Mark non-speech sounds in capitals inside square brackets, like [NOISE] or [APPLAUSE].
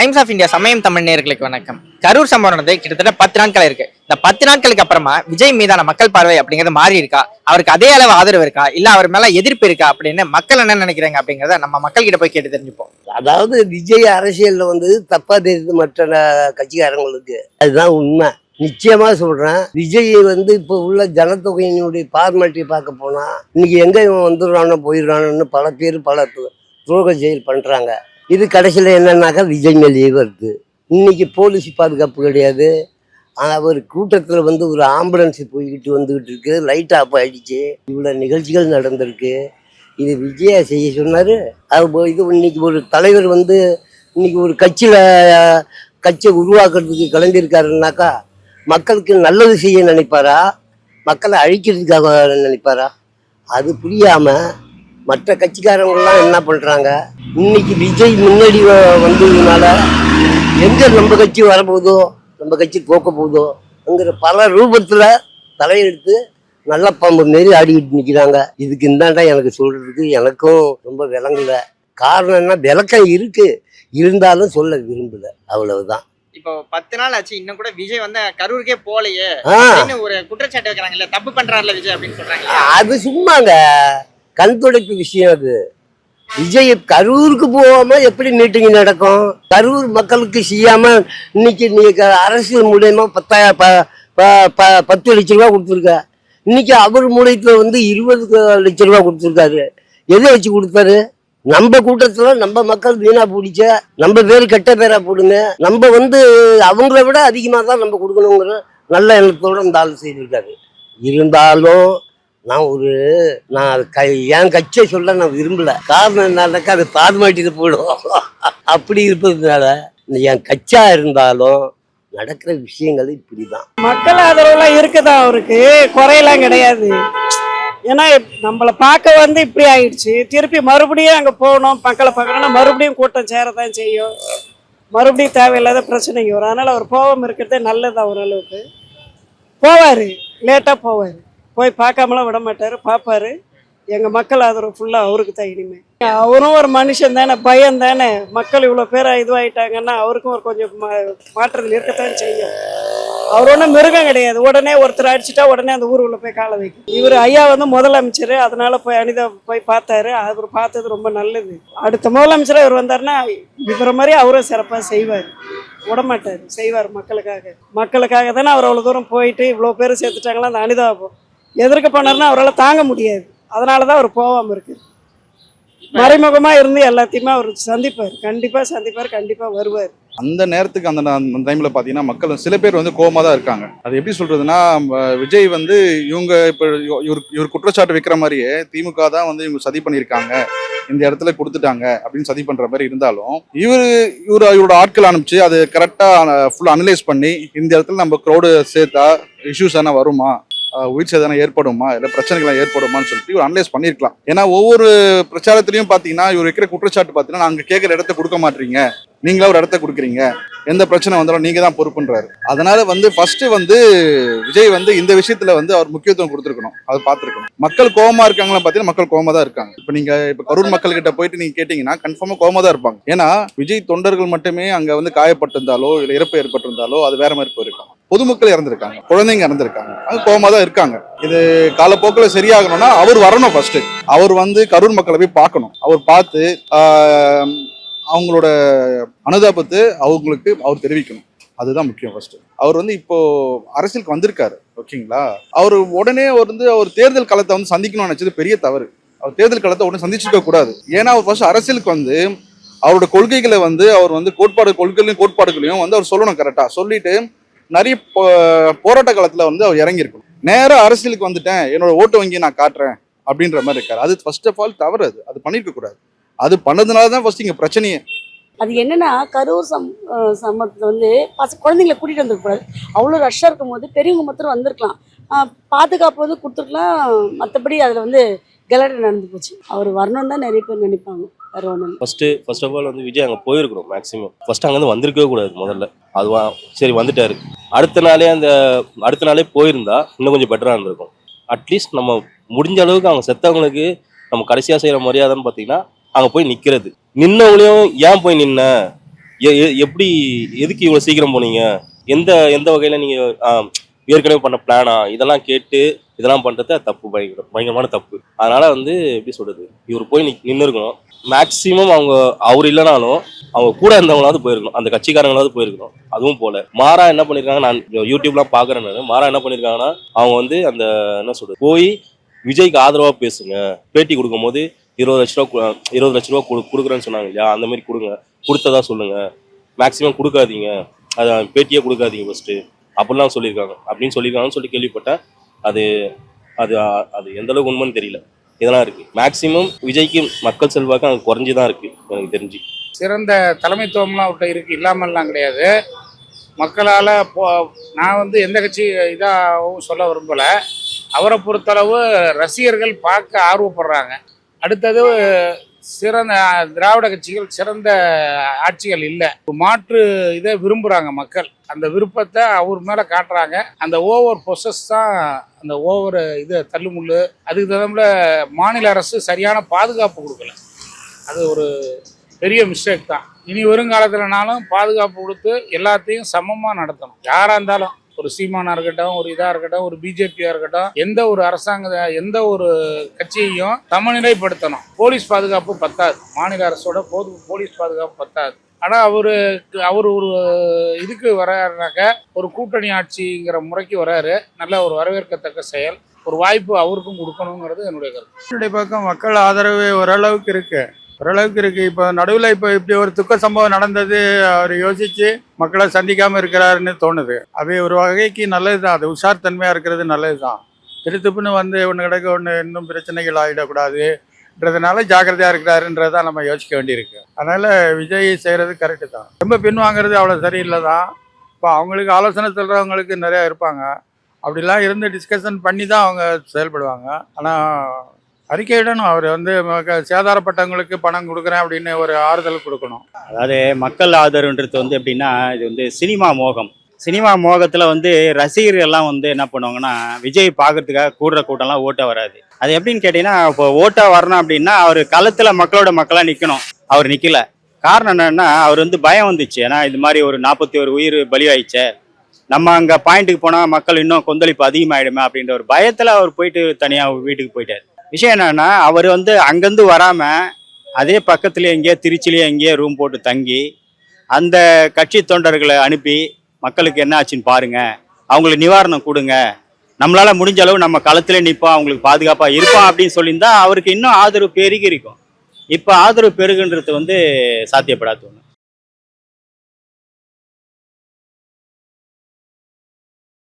Times of India சமயம் தமிழ் நேர்களுக்கு வணக்கம். கரூர் சம்பவம் நடந்து கிட்டத்தட்ட பத்து நாட்கள் இருக்கு. இந்த பத்து நாட்களுக்கு அப்புறமா விஜய் மீதான மக்கள் பார்வை அப்படிங்கிறது மாறி இருக்கா? அவருக்கு அதே அளவு ஆதரவு இருக்கா? இல்ல அவர் மேல எதிர்ப்பு இருக்கா? அப்படின்னு மக்கள் என்ன நினைக்கிறாங்க அப்படிங்கறத நம்ம மக்கள் கிட்ட போய் கேட்டு தெரிஞ்சுப்போம். அதாவது விஜய் அரசியல்ல வந்து தப்பா தெரியுது மற்ற கட்சிக்காரங்களுக்கு. அதுதான் உண்மை. நிச்சயமா சொல்றேன். விஜய் வந்து இப்போ உள்ள ஜனத்தொகையினுடைய பார்மாலிட்டி பார்க்க போனா இன்னைக்கு எங்க இவன் வந்துடுறானோ போயிடுறானோன்னு பல பேர் பல துரோக செயல் பண்றாங்க. இது கடைசியில் என்னன்னாக்கா விஜய் மேலேயே வருது. இன்னைக்கு போலீஸ் பாதுகாப்பு கிடையாது. ஆனால் அவர் கூட்டத்தில் வந்து ஒரு ஆம்புலன்ஸ் போய்கிட்டு வந்துக்கிட்டு இருக்கு. லைட் ஆஃப் ஆகிடுச்சு இவ்வளோ நிகழ்ச்சிகள் நடந்திருக்கு. இது விஜயா செய்ய சொன்னார். அது இது இன்னைக்கு ஒரு தலைவர் வந்து இன்னைக்கு ஒரு கட்சியில் கட்சியை உருவாக்குறதுக்கு கிளம்பியிருக்காருன்னாக்கா மக்களுக்கு நல்லது செய்ய நினைப்பாரா? மக்களை அழிக்கிறதுக்காக நினைப்பாரா? அது புரியாமல் மற்ற கட்சிக்காரங்கெல்லாம் என்ன பண்றாங்க? இன்னைக்கு விஜய் முன்னாடி வந்ததுனால எங்க நம்ம கட்சி வரப்போகுதோ நம்ம கட்சி தோக்க போகுதோ அங்கிற பல ரூபத்துல தலையெடுத்து நல்ல பாம்பு மாரி ஆடிக்கிட்டு நிக்கிறாங்க. இதுக்கு இந்தாண்டா எனக்கு சொல்றதுக்கு எனக்கும் ரொம்ப விளங்கல காரணம் என்ன? விளக்கம் இருக்கு. இருந்தாலும் சொல்ல விரும்பல. அவ்வளவுதான். இப்போ பத்து நாள் ஆச்சு இன்னும் கூட விஜய் வந்து கரூருக்கே போலையே ஒரு குற்றச்சாட்டு வைக்கிறாங்கல்ல தப்பு பண்றாருல விஜய் அப்படின்னு சொல்றாங்க அது சும்மாங்க. கண் துடைப்பு விஷயம் அது. விஜய் கரூருக்கு போகாம எப்படி மீட்டிங் நடக்கும்? கரூர் மக்களுக்கு செய்யாம இன்னைக்கு நீங்க அரசு அரசியல் மூலியமா பத்தாயிரம் பத்து லட்ச ரூபா கொடுத்துருக்க. இன்னைக்கு அவர் மூலியத்துல வந்து இருபது லட்ச ரூபா கொடுத்துருக்காரு. எதை வச்சு கொடுத்தாரு? நம்ம கூட்டத்துல நம்ம மக்கள் வீணா பிடிச்ச நம்ம பேர் கெட்ட பேரா போடுங்க. நம்ம வந்து அவங்கள விட அதிகமாக தான் நம்ம கொடுக்கணுங்கிற நல்ல எண்ணத்தோட இந்த ஆள் செய்திருக்காரு. இருந்தாலும் நான் ஒரு நான் அது க என் கட்சியை சொல்ல நான் விரும்பல. காரணம் என்னன்னாக்கா அது பாதுமாட்டிட்டு போயிடும். [LAUGHS] அப்படி இருப்பதுனால என் கட்சியா இருந்தாலும் நடக்கிற விஷயங்கள் இப்படி தான் மக்கள் ஆதரவுலாம் இருக்குதா அவருக்கு? குறையெல்லாம் கிடையாது. ஏன்னா நம்மளை பார்க்க வந்து இப்படி ஆயிடுச்சு. திருப்பி மறுபடியும் அங்கே போகணும் மக்களை பார்க்கணும்னா மறுபடியும் கூட்டம் சேரதான் செய்யும். மறுபடியும் தேவையில்லாத பிரச்சனைங்க வரும். அதனால் அவர் போகாமல் இருக்கிறதே நல்லதா ஓரளவுக்கு போவார் லேட்டாக போவார். போய் பார்க்காமலாம் விட மாட்டார் பார்ப்பாரு. எங்கள் மக்கள் ஆதரவு ஃபுல்லாக அவருக்கு தான் இனிமே. அவரும் ஒரு மனுஷன் தானே பயம் தானே. மக்கள் இவ்வளோ பேர் இதுவாகிட்டாங்கன்னா அவருக்கும் ஒரு கொஞ்சம் மாற்றத்தில் இருக்கத்தான் செய்யும். அவர் ஒன்றும் மிருகம் கிடையாது. உடனே ஒருத்தர் அடிச்சுட்டா உடனே அந்த ஊருக்குள்ள போய் காலை வைக்கும். இவர் ஐயா வந்து முதலமைச்சர் அதனால போய் அனிதா போய் பார்த்தாரு. அவர் பார்த்தது ரொம்ப நல்லது. அடுத்த முதலமைச்சராக இவர் வந்தாருன்னா இவரை மாதிரி அவரும் சிறப்பாக செய்வார். விடமாட்டார். செய்வார் மக்களுக்காக. மக்களுக்காக தானே அவர் அவ்வளோ தூரம் போயிட்டு இவ்வளோ பேர் சேர்த்துட்டாங்களா அந்த அனிதா எதிர்க்க போனார்னா அவரால் தாங்க முடியாது. அதனால தான் அவர் போகாமல் இருக்கு. மறைமுகமாக இருந்து எல்லாத்தையுமே அவர் சந்திப்பார். கண்டிப்பாக சந்திப்பார் கண்டிப்பாக வருவார். அந்த நேரத்துக்கு அந்த அந்த டைம்ல பாத்தீங்கன்னா மக்கள் சில பேர் வந்து கோவமா தான் இருக்காங்க. அது எப்படி சொல்றதுன்னா விஜய் வந்து இவங்க இப்போ இவர் இவர் குற்றச்சாட்டு வைக்கிற மாதிரியே திமுக தான் வந்து இவங்க சதி பண்ணியிருக்காங்க. இந்த இடத்துல கொடுத்துட்டாங்க அப்படின்னு சதி பண்ற மாதிரி இருந்தாலும் இவர் இவர் இவரோட ஆட்கள் அனுப்பிச்சு அது கரெக்டா ஃபுல் அனலைஸ் பண்ணி இந்த இடத்துல நம்ம க்ரௌடு சேர்த்தா இஷ்யூஸ் என்ன வருமா? உயிர் சேதனம் ஏற்படுமா? இல்லை பிரச்சனைகள் ஏற்படுமான்னு சொல்லிட்டு இவர் அனலைஸ் பண்ணியிருக்கலாம் ஏன்னா ஒவ்வொரு பிரச்சாரத்திலையும் பார்த்தீங்கன்னா இவர் வைக்கிற குற்றச்சாட்டு பார்த்தீங்கன்னா நாங்கள் கேட்குற இடத்த கொடுக்க மாட்டீங்க. நீங்களா ஒரு இடத்த கொடுக்குறீங்க. எந்த பிரச்சனை வந்தாலும் நீங்க தான் பொறுப்புன்றாரு. அதனால வந்து ஃபர்ஸ்ட் வந்து விஜய் வந்து இந்த விஷயத்துல வந்து அவர் முக்கியத்துவம் கொடுத்துருக்கணும். அதை பார்த்துருக்கணும். மக்கள் கோவமா இருக்காங்களா பார்த்தீங்கன்னா மக்கள் கோவமா தான் இருக்காங்க. இப்போ நீங்க இப்போ கரூர் மக்கள் கிட்ட போயிட்டு நீங்க கேட்டீங்கன்னா கன்ஃபார்மா கோவமா தான் இருப்பாங்க. ஏன்னா விஜய் தொண்டர்கள் மட்டுமே அங்க வந்து காயப்பட்டிருந்தாலோ இல்லை இறப்பு ஏற்பட்டிருந்தாலோ அது வேற மாதிரி போயிருக்காங்க பொதுமக்கள் இறந்துருக்காங்க குழந்தைங்க இறந்துருக்காங்க. அது கோமா தான் இருக்காங்க. இது காலப்போக்கில் சரியாகணும்னா அவர் வரணும் ஃபர்ஸ்ட் அவர் வந்து கரூர் மக்களை போய் பார்க்கணும். அவர் பார்த்து அவங்களோட அனுதாபத்தை அவங்களுக்கு அவர் தெரிவிக்கணும். அதுதான் முக்கியம் ஃபர்ஸ்ட் அவர் வந்து இப்போ அரசியலுக்கு வந்திருக்காரு ஓகேங்களா? அவர் உடனே அவர் வந்து அவர் தேர்தல் களத்தை வந்து சந்திக்கணும்னு நினைச்சது பெரிய தவறு. அவர் தேர்தல் களத்தை உடனே சந்திச்சிருக்க கூடாது. ஏன்னா அவர் ஃபர்ஸ்ட் அரசியலுக்கு வந்து அவரோட கொள்கைகளை வந்து அவர் வந்து கோட்பாடு கொள்கைகளையும் கோட்பாடுகளையும் வந்து அவர் சொல்லணும் கரெக்டாக சொல்லிட்டு நிறைய போ- போராட்ட காலத்துல வந்து அவர் இறங்கியிருக்கணும். நேரா அரசியலுக்கு வந்துட்டேன் என்னோட ஓட்டு வங்கி நான் காட்டுறேன் அப்படின்ற மாதிரி இருக்காரு. அது ஃபர்ஸ்ட் ஆஃப் ஆல் தவறு அது. அது பண்ணிருக்க கூடாது. அது பண்ணதுனால தான் ஃபர்ஸ்ட் இங்க பிரச்சனையே. அது என்னன்னா கரூர் சம் அஹ் சம்பவத்தில் வந்து பச குழந்தைங்கள கூட்டிகிட்டு வந்துருக்கூடாது அவ்வளோ ரஷ்ஷாக இருக்கும்போது பெரியவங்க மாத்திரம் வந்திருக்கலாம். பாதுகாப்பு வந்து கொடுத்துருக்கலாம். மற்றபடி அதில் வந்து கலாட்டை நடந்து போச்சு. அவர் வரணும்னு தான் நிறைய பேர் நினைப்பாங்க. ஒன்றும் ஃபர்ஸ்ட் ஃபர்ஸ்ட் ஆஃப் ஆல் வந்து விஜய் அங்கே போயிருக்கணும் மேக்ஸிமம் ஃபர்ஸ்ட் அங்கேருந்து வந்திருக்கவே கூடாது முதல்ல. அதுவா சரி வந்துட்டாரு. அடுத்த நாளே அந்த அடுத்த நாளே போயிருந்தா இன்னும் கொஞ்சம் பெட்டராக இருந்திருக்கும். அட்லீஸ்ட் நம்ம முடிஞ்ச அளவுக்கு அவங்க செத்தவங்களுக்கு நம்ம கடைசியாக செய்கிற மரியாதைன்னு பார்த்தீங்கன்னா அங்கே போய் நிற்கிறது நின்னவங்களையும் ஏன் போய் நின்ன? எ- எ- எப்படி எதுக்கு இவ்வளோ சீக்கிரம் போனீங்க? எந்த எந்த வகையில் நீங்கள் ஏற்கனவே பண்ண பிளானா இதெல்லாம் கேட்டு இதெல்லாம் பண்ணுறது தப்பு பயங்கர பயங்கரமான தப்பு. அதனால வந்து எப்படி சொல்கிறது இவர் போய் நின்று இருக்கணும் மேக்சிமம் அவங்க அவர் இல்லைனாலும் அவங்க கூட இருந்தவங்களாவது போயிருக்கணும். அந்த கட்சிக்காரங்களாவது போயிருக்கணும். அதுவும் போல. மாறா என்ன பண்ணியிருக்காங்க நான் யூடியூப்லாம் பார்க்குறேன் நான். மாறா என்ன பண்ணியிருக்காங்கன்னா அவங்க வந்து அந்த என்ன சொல்கிறது போய் விஜய்க்கு ஆதரவாக பேசுங்க. பேட்டி கொடுக்கும்போது இருபது லட்ச ரூபா இருபது லட்ச ரூபா கொடு கொடுக்குறேன்னு சொன்னாங்க. இல்லையா அந்த மாதிரி கொடுங்க. கொடுத்ததா சொல்லுங்க. மேக்ஸிமம் கொடுக்காதீங்க. அதை பேட்டியே கொடுக்காதீங்க ஃபஸ்ட்டு அப்படிலாம் சொல்லியிருக்காங்க. அப்படின்னு சொல்லியிருக்காங்கன்னு சொல்லி கேள்விப்பட்டேன். அது அது அது எந்த அளவுக்கு உண்மைன்னு தெரியல. இதெல்லாம் இருக்கு. மேக்சிமம் விஜய்க்கு மக்கள் செல்வாக்கு அங்கே குறைஞ்சி தான் இருக்கு எனக்கு தெரிஞ்சு. சிறந்த தலைமைத்துவம்லாம் அவர்கிட்ட இருக்கு. இல்லாமல்லாம் கிடையாது. மக்களால் போ நான் வந்து எந்த கட்சி இதாகவும் சொல்ல விரும்பலை. அவரை பொறுத்தளவு ரசிகர்கள் பார்க்க ஆர்வப்படுறாங்க. அடுத்தது சிறந்த திராவிட கட்சிகள் சிறந்த ஆட்சிகள் இல்லை. மாற்று இதை விரும்புகிறாங்க மக்கள். அந்த விருப்பத்தை அவர் மேலே காட்டுறாங்க. அந்த ஓவர் ப்ரொசஸ் தான் அந்த ஓவர் இது தள்ளுமுள்ளு. அதுக்கு தகுந்த மாநில அரசு சரியான பாதுகாப்பு கொடுக்கல. அது ஒரு பெரிய மிஸ்டேக் தான். இனி வருங்காலத்துலனாலும் பாதுகாப்பு கொடுத்து எல்லாத்தையும் சமமாக நடத்தணும். யாராக இருந்தாலும். ஒரு சீமானா இருக்கட்டும் ஒரு இதாக இருக்கட்டும் ஒரு பிஜேபியாக இருக்கட்டும் எந்த ஒரு அரசாங்க எந்த ஒரு கட்சியையும் சமநிலைப்படுத்தணும். போலீஸ் பாதுகாப்பு பத்தாது. மாநில அரசோட போது போலீஸ் பாதுகாப்பு பத்தாது. ஆனால் அவருக்கு அவர் ஒரு இதுக்கு வராருனாக்க ஒரு கூட்டணி ஆட்சிங்கிற முறைக்கு வராரு. நல்ல ஒரு வரவேற்கத்தக்க செயல். ஒரு வாய்ப்பு அவருக்கும் கொடுக்கணுங்கிறது என்னுடைய கருத்து. என்னுடைய பக்கம் மக்கள் ஆதரவு ஓரளவுக்கு இருக்குது ஓரளவுக்கு இருக்கு. இப்போ நடுவில் இப்போ இப்படி ஒரு துக்க சம்பவம் நடந்தது அவர் யோசிச்சு மக்களை சந்திக்காம இருக்கிறாருன்னு தோணுது. அது ஒரு வகைக்கு நல்லது தான் அது உஷார் தன்மையாக இருக்கிறது நல்லது தான் திருத்துப்புன்னு வந்து ஒன்று கிடக்க ஒன்று இன்னும் பிரச்சனைகள் ஆகிடக்கூடாதுன்றதுனால ஜாக்கிரதையாக இருக்கிறாருன்றதான் நம்ம யோசிக்க வேண்டியிருக்கு. அதனால் விஜய் செய்கிறது கரெக்டு தான். ரொம்ப பின் வாங்குறது அவ்வளோ சரியில்லை தான் இப்போ அவங்களுக்கு ஆலோசனை சொல்கிறவங்களுக்கு நிறையா இருப்பாங்க. அப்படிலாம் இருந்து டிஸ்கஷன் பண்ணி தான் அவங்க செயல்படுவாங்க. ஆனால் அறிக்கையிடணும் அவர் வந்து சேதாரப்பட்டவங்களுக்கு பணம் கொடுக்குறேன் அப்படின்னு ஒரு ஆறுதல் கொடுக்கணும். அதாவது மக்கள் ஆதரவுன்றது வந்து எப்படின்னா இது வந்து சினிமா மோகம். சினிமா மோகத்தில் வந்து ரசிகர்கள் எல்லாம் வந்து என்ன பண்ணுவாங்கன்னா விஜய் பார்க்கறதுக்காக கூடுற கூட்டம்லாம் ஓட்ட வராது. அது எப்படின்னு கேட்டிங்கன்னா இப்போ ஓட்டா வரணும் அப்படின்னா அவர் களத்தில் மக்களோட மக்களாக நிற்கணும் அவர் நிற்கல காரணம் என்னென்னா அவர் வந்து பயம் வந்துச்சு. ஏன்னா இது மாதிரி ஒரு நாற்பத்தி ஒரு உயிர் பலியாயிடுச்சே. நம்ம அங்கே பாயிண்ட்டுக்கு போனால் மக்கள் இன்னும் கொந்தளிப்பு அதிகமாகிடுமே அப்படின்ற ஒரு பயத்தில் அவர் போயிட்டு தனியாக வீட்டுக்கு போயிட்டார். விஷயம் என்னன்னா அவர் வந்து அங்கேருந்து வராமல் அதே பக்கத்துலேயே எங்கேயோ திருச்சிலேயே எங்கேயோ ரூம் போட்டு தங்கி அந்த கட்சி தொண்டர்களை அனுப்பி மக்களுக்கு என்ன ஆச்சுன்னு பாருங்கள் அவங்களுக்கு நிவாரணம் கொடுங்க. நம்மளால் முடிஞ்ச அளவு நம்ம களத்தில் நிற்போம் அவங்களுக்கு பாதுகாப்பாக இருப்போம் அப்படின்னு சொல்லியிருந்தா அவருக்கு இன்னும் ஆதரவு பெருகி இருக்கும். இப்போ ஆதரவு பெருகுன்றது வந்து சாத்தியப்படாது